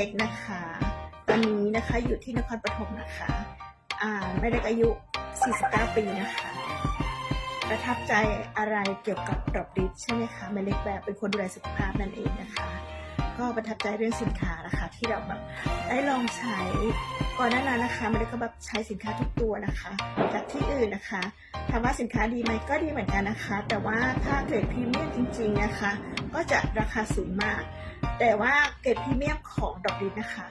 ล็กนะคะ ตอนนี้นะคะอยู่ที่นครปฐมนะคะ อ่าแม่เล็กอายุ 49 ปีนะคะ ประทับใจอะไรเกี่ยวกับดอกดิบใช่ไหมคะแม่เล็กแบบเป็นคนดูแลสุขภาพนั่นเองนะคะ ก็ประทับใจเรื่องสินค้านะคะ ที่เราแบบได้ลองใช้ก่อนหน้านั้นนะคะแม่เล็กก็แบบใช้สินค้าทุกตัวนะคะ จากที่อื่นนะคะถามว่าสินค้าดีไหมก็ดีเหมือนกันนะคะ แต่ว่าถ้าเกรดพรีเมียมจริง ๆนะคะ ก็จะราคาสูงมาก แต่ว่าเกรดพรีเมียมของดอกดิบนะคะ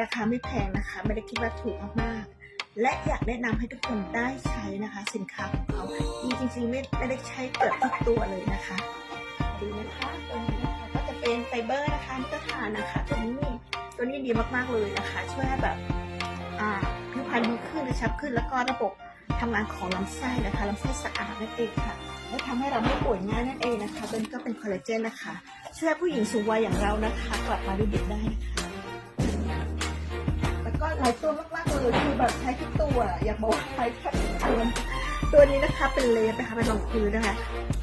ราคาไม่แพงนะคะ ไม่ได้คิดว่าถูกมากๆ และอยากแนะนำให้ทุกคนได้ใช้นะคะ สินค้าของเขาดีจริงๆไม่ไม่ได้ใช้เกือบทุกตัวเลยนะคะดีนะคะตัวนี้นะคะก็จะเป็นไฟเบอร์นะคะก็ทานนะคะตัวนี้ตัวนี้ดีมากๆเลยนะคะ ช่วยให้แบบอ่าผิวพรรณดีขึ้นกระชับขึ้นแล้วก็ระบบทำงานของลำไส้นะคะลำไส้สะอาดนั่นเองค่ะ และทำให้เราไม่ป่วยง่ายนั่นเองนะคะเป็นก็เป็นคอลลาเจนนะคะ ช่วยผู้หญิงสูงวัยอย่างเรานะคะกลับมาดูเด็กได้นะคะแล้วก็หลายตัวมากๆเลยคือแบบใช้ทุกตัว อยากบอกว่าใช้แค่ตัวตัวนี้นะคะเป็นเลสนะคะเป็นรองพื้นนะคะ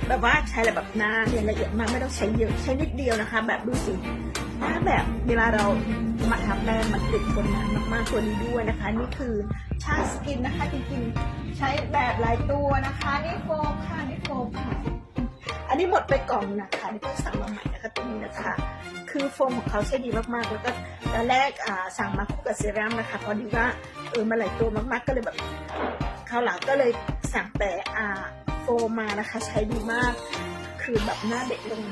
แบบว่าใช้อะไรแบบหน้าเนี่ยละเอียดมากไม่ต้องใช้เยอะใช้นิดเดียวนะคะ แบบดูสิหน้าแบบเวลาเรามาทำแป้งมันติดทนนานมากๆตัวนี้ด้วยนะคะ นี่คือชาสกินนะคะจริงๆใช้แบบหลายตัวนะคะนี่โฟมค่ะนี่โฟมค่ะอันนี้หมดไปกล่องนะคะนี่ก็สั่งมาใหม่นะคะตัวนี้นะคะ คือโฟมของเขาใช้ดีมากๆ แล้วก็ตอนแรกสั่งมาคู่กับเซรั่มนะคะพอดีว่าเออมาหลายตัวมากๆก็เลยแบบคราวหลังก็เลยสั่งแต่อ่า ฟมมานะคะ ใช้ดีมาก คือแบบหน้าเด็กลง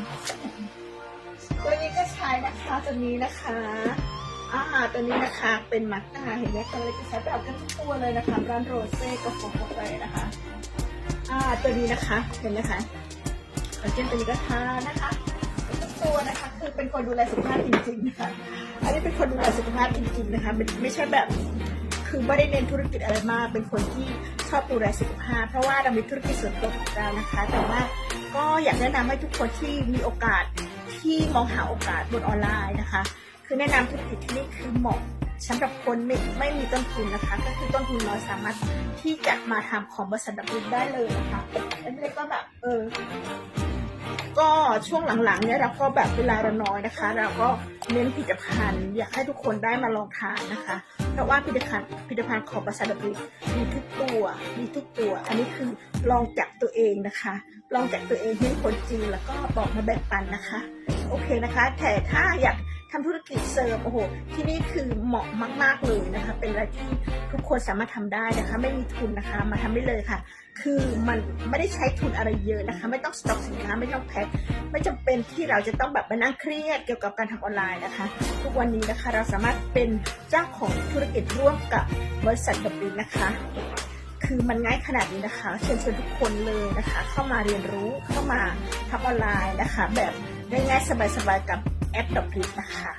ตัวนี้ก็ใช้นะคะตัวนี้นะคะอ่าตัวนี้นะคะเป็นมาร์กาเห็นไหมคะเลยจะใช้แบบกันทุกตัวเลยนะคะร้านโรเซ่กับฟองกาแฟนะคะ อ่าตัวนี้นะคะเห็นไหมคะคอลลาเจนตัวนี้ก็ทานะคะทุกตัวนะคะคือเป็นคนดูแลสุขภาพจริงๆนะคะอันนี้เป็นคนดูแลสุขภาพจริงๆนะคะไม่ใช่แบบ คือไม่ได้เน้นธุรกิจอะไรมาก เป็นคนที่ชอบดูแลสุขภาพ เพราะว่าเรามีธุรกิจส่วนตัวของเรานะคะ แต่ว่าก็อยากแนะนำให้ทุกคนที่มีโอกาสที่มองหาโอกาสบนออนไลน์นะคะ คือแนะนำธุรกิจที่นี่คือเหมาะสำหรับคนไม่ไม่มีต้นทุนนะคะ ก็คือต้นทุนน้อยสามารถที่จะมาทำของบริษัทดับเบิลได้เลยนะคะแล้วเล็กก็แบบเออ ก็ช่วงหลังๆเนี่ยเราก็แบบเวลาเราน้อยนะคะ เราก็เน้นผลิตภัณฑ์ อยากให้ทุกคนได้มาลองทานนะคะเพราะว่าผลิตภัณฑ์ผลิตภัณฑ์ของบริษัทดับเบิลมีทุกตัวมีทุกตัว อันนี้คือลองจากตัวเองนะคะ ลองจากตัวเองให้คนจริงแล้วก็บอกมาแบ่งปันนะคะ โอเคนะคะแต่ถ้าอยาก ทำธุรกิจเสริมโอ้โหที่นี่คือเหมาะมาก ๆเลยนะคะ เป็นอะไรที่ทุกคนสามารถทำได้นะคะ ไม่มีทุนนะคะมาทำได้เลยค่ะ คือมันไม่ได้ใช้ทุนอะไรเยอะนะคะ ไม่ต้องสต็อกสินค้าไม่ต้องแพ็คไม่จำเป็นที่เราจะต้องแบบมานั่งเครียดเกี่ยวกับการทำออนไลน์นะคะ ทุกวันนี้นะคะเราสามารถเป็นเจ้าของธุรกิจร่วมกับบริษัทดับบินนะคะคือมันง่ายขนาดนี้นะคะ เชิญชวนทุกคนเลยนะคะ เข้ามาเรียนรู้เข้ามาทำออนไลน์นะคะ แบบง่ายๆสบายๆกับ แอดดอกลินะคะ